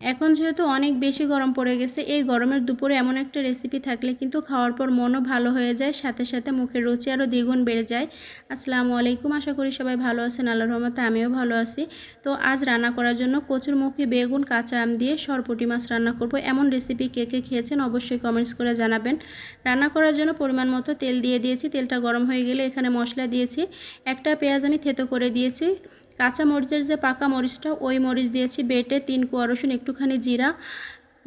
এখন যেহেতু অনেক বেশি গরম পড়ে গেছে, এই গরমের দুপুরে এমন একটা রেসিপি থাকলে কিন্তু খাওয়ার পর মনও ভালো হয়ে যায়, সাথে সাথে মুখের রুচি আরও দ্বিগুণ বেড়ে যায়। আসসালামু আলাইকুম, আশা করি সবাই ভালো আছেন আল্লাহ রহমতে আমিও ভালো আছি। তো আজ রান্না করার জন্য কচুর মুখে বেগুন, কাঁচা আম দিয়ে সরপুটি মাছ রান্না করব। এমন রেসিপি কে কে খেয়েছেন অবশ্যই কমেন্টস করে জানাবেন। রান্না করার জন্য পরিমাণ মতো তেল দিয়ে দিয়েছি, তেলটা গরম হয়ে গেলে এখানে মশলা দিয়েছি। একটা পেঁয়াজ আমি থেতো করে দিয়েছি। কাঁচা মরিচের যে পাকা মরিচটা, ওই মরিচ দিয়েছি, বেটে তিন কোয়া রসুন, একটুখানি জিরা।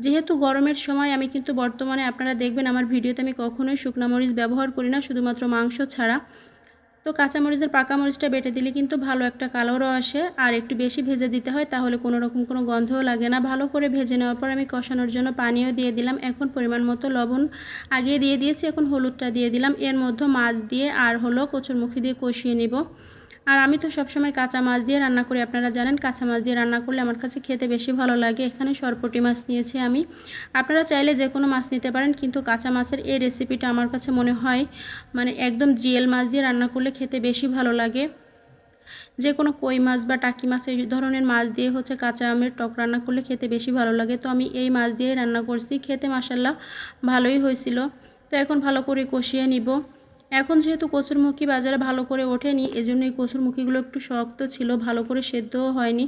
যেহেতু গরমের সময়, আমি কিন্তু বর্তমানে আপনারা দেখবেন আমার ভিডিওতে আমি কখনোই শুকনা মরিচ ব্যবহার করি না, শুধুমাত্র মাংস ছাড়া। তো কাঁচা মরিচের পাকা মরিচটা বেটে দিলে কিন্তু ভালো একটা কালারও আসে, আর একটু বেশি ভেজে দিতে হয়, তাহলে কোনো রকম কোনো গন্ধও লাগে না। ভালো করে ভেজে নেওয়ার পর আমি কষানোর জন্য পানিও দিয়ে দিলাম, এখন পরিমাণ মতো লবণ আগে দিয়ে দিয়েছি, এখন হলুদটা দিয়ে দিলাম। এর মধ্যে মাছ দিয়ে আর হলো কচুরমুখী দিয়ে কষিয়ে নিব। আর আমি তো সবসময় কাঁচা মাছ দিয়ে রান্না করি। আপনারা জানেন কাঁচা মাছ দিয়ে রান্না করলে আমার কাছে খেতে বেশি ভালো লাগে। এখানে সরপটি মাছ নিয়েছি আমি। আপনারা চাইলে যে কোনো মাছ নিতে পারেন, কিন্তু কাঁচা মাছের এই রেসিপিটা আমার কাছে মনে হয় মানে একদম জিয়েল মাছ দিয়ে রান্না করলে খেতে বেশি ভালো লাগে। যে কোনো কই মাছ বা টাকি মাছ, এই ধরনের মাছ দিয়ে হচ্ছে কাঁচা আমের টক রান্না করলে খেতে বেশি ভালো লাগে। তো আমি এই মাছ দিয়ে রান্না করছি। খেতে মাসাল্লাহ ভালোই হয়েছিল। তো এখন ভালো করে কষিয়ে নিব। এখন যেহেতু কচুরমুখী বাজারে ভালো করে ওঠেনি এই জন্য এই কচুরমুখীগুলো একটু শক্ত ছিল, ভালো করে সেদ্ধও হয়নি।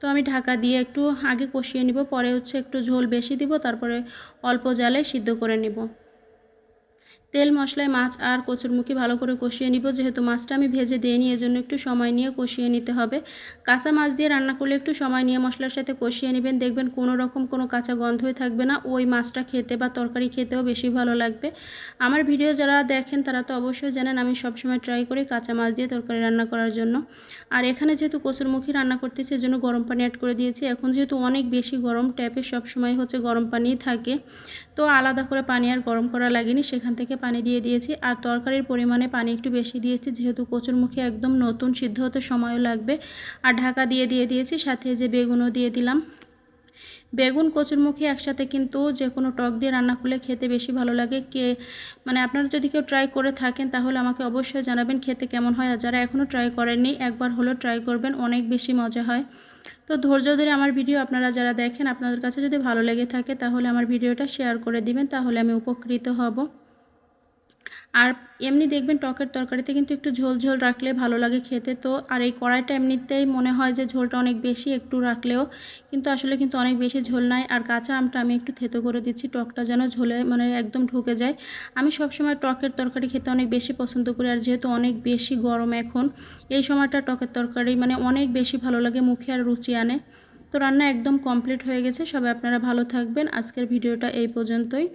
তো আমি ঢাকা দিয়ে একটু আগে কষিয়ে নিব, পরে হচ্ছে একটু ঝোল বেশি দিব, তারপরে অল্প জালে সিদ্ধ করে নিব। তেল মশলায় মাছ আর কচুরমুখী ভালো করে কষিয়ে নিব। যেহেতু মাছটা আমি ভেজে দিয়ে নিই এজন্য একটু সময় নিয়ে কষিয়ে নিতে হবে। কাঁচা মাছ দিয়ে রান্না করলে একটু সময় নিয়ে মশলার সাথে কষিয়ে নেবেন। দেখবেন কোনো রকম কোনো কাঁচা গন্ধই থাকবে না। ওই মাছটা খেতে বা তরকারি খেতেও বেশি ভালো লাগবে। আমার ভিডিও যারা দেখেন, তারা তো অবশ্যই জানেন আমি সবসময় ট্রাই করি কাঁচা মাছ দিয়ে তরকারি রান্না করার জন্য। আর এখানে যেহেতু কচুরমুখী রান্না করতেছি, এজন্য গরম পানি অ্যাড করে দিয়েছি। এখন যেহেতু অনেক বেশি গরম, ট্যাপে সবসময় হচ্ছে গরম পানি থাকে। তো আলাদা করে পানি আর গরম করা লাগেনি, সেখান থেকে পানি দিয়ে দিয়েছি। আর তরকারির পরিমাণে পানি একটু বেশি দিয়েছি, যেহেতু কচুরমুখী একদম নতুন সিদ্ধ হতে সময়ও লাগবে। আর ঢাকা দিয়ে দিয়ে দিয়েছি, সাথে যে বেগুনও দিয়ে দিলাম। বেগুন কচুরমুখী একসাথে কিন্তু যে কোনো টক দিয়ে রান্না করলে খেতে বেশি ভালো লাগে। কে মানে আপনারা যদি কেউ ট্রাই করে থাকেন, তাহলে আমাকে অবশ্যই জানাবেন খেতে কেমন হয়। আর যারা এখনও ট্রাই করেননি, একবার হলেও ট্রাই করবেন, অনেক বেশি মজা হয়। তো ধৈর্য ধরে আমার ভিডিও আপনারা যারা দেখেন, আপনাদের কাছে যদি ভালো লেগে থাকে, তাহলে আমার ভিডিওটা শেয়ার করে দিবেন, তাহলে আমি উপকৃত হব। আর এমনি দেখবেন টকের তরকারিতে কিন্তু একটু ঝোল ঝোল রাখলে ভালো লাগে খেতে। তো আর এই কড়াইটা এমনিতেই মনে হয় যে ঝোলটা অনেক বেশি একটু রাখলেও কিন্তু আসলে কিন্তু অনেক বেশি ঝোল নাই। আর কাঁচা আমটা আমি একটু থেতো করে দিচ্ছি, টকটা যেন ঝোলে মানে একদম ঢুকে যায়। আমি সবসময় টকের তরকারি খেতে অনেক বেশি পছন্দ করি আর যেহেতু অনেক বেশি গরম এখন, এই সময়টা টকের তরকারি মানে অনেক বেশি ভালো লাগে, মুখে আর রুচি আনে। তো রান্না একদম কমপ্লিট হয়ে গেছে, সবাই আপনারা ভালো থাকবেন। আজকের ভিডিওটা এই পর্যন্তই।